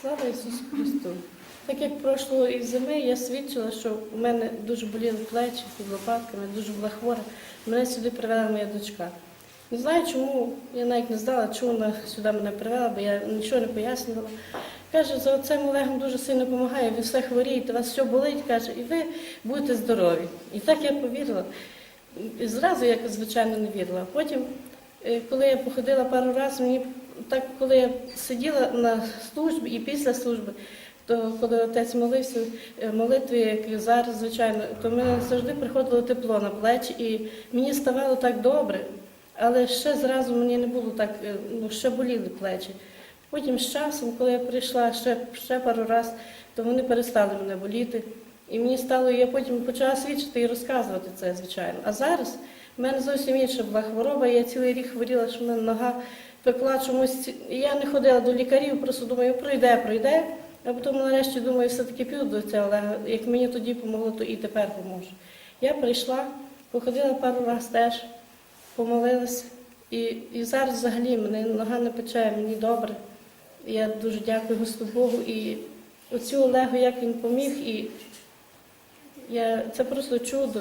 Слава Ісусу Христу! Так як прошлої зими я свідчила, що у мене дуже боліли плечі під лопатками, дуже була хвора. Мене сюди привела моя дочка. Не знаю, чому, я навіть не знала, чому вона сюди мене привела, бо я нічого не пояснювала. Каже, за цим Олегом дуже сильно допомагає, ви все хворієте, у вас все болить, каже, і ви будете здорові. І так я повірила. І Зразу я, звичайно, не вірила. Потім, е, коли я походила пару разів, мені так, коли я сиділа на службі і після служби, то коли отець молився е, молитві, як зараз, звичайно, то мене завжди приходило тепло на плечі, і мені ставало так добре, але ще зразу мені не було так, е, ну ще боліли плечі. Потім з часом, коли я прийшла ще, ще пару разів, то вони перестали мене боліти. І мені стало, я потім почала свідчити і розказувати це, звичайно. А зараз в мене зовсім інша була хвороба. Я цілий рік хворіла, що в мене нога пекла чомусь. Я не ходила до лікарів, просто думаю, пройде, пройде. А потім нарешті думаю, все-таки піду до цього Олега. Як мені тоді помогло, то і тепер поможе. Я прийшла, походила пару разів теж, помолилася. І, і зараз взагалі мене нога не пече, мені добре. Я дуже дякую Господу Богу і оцю Олегу, як він поміг, і я, це просто чудо.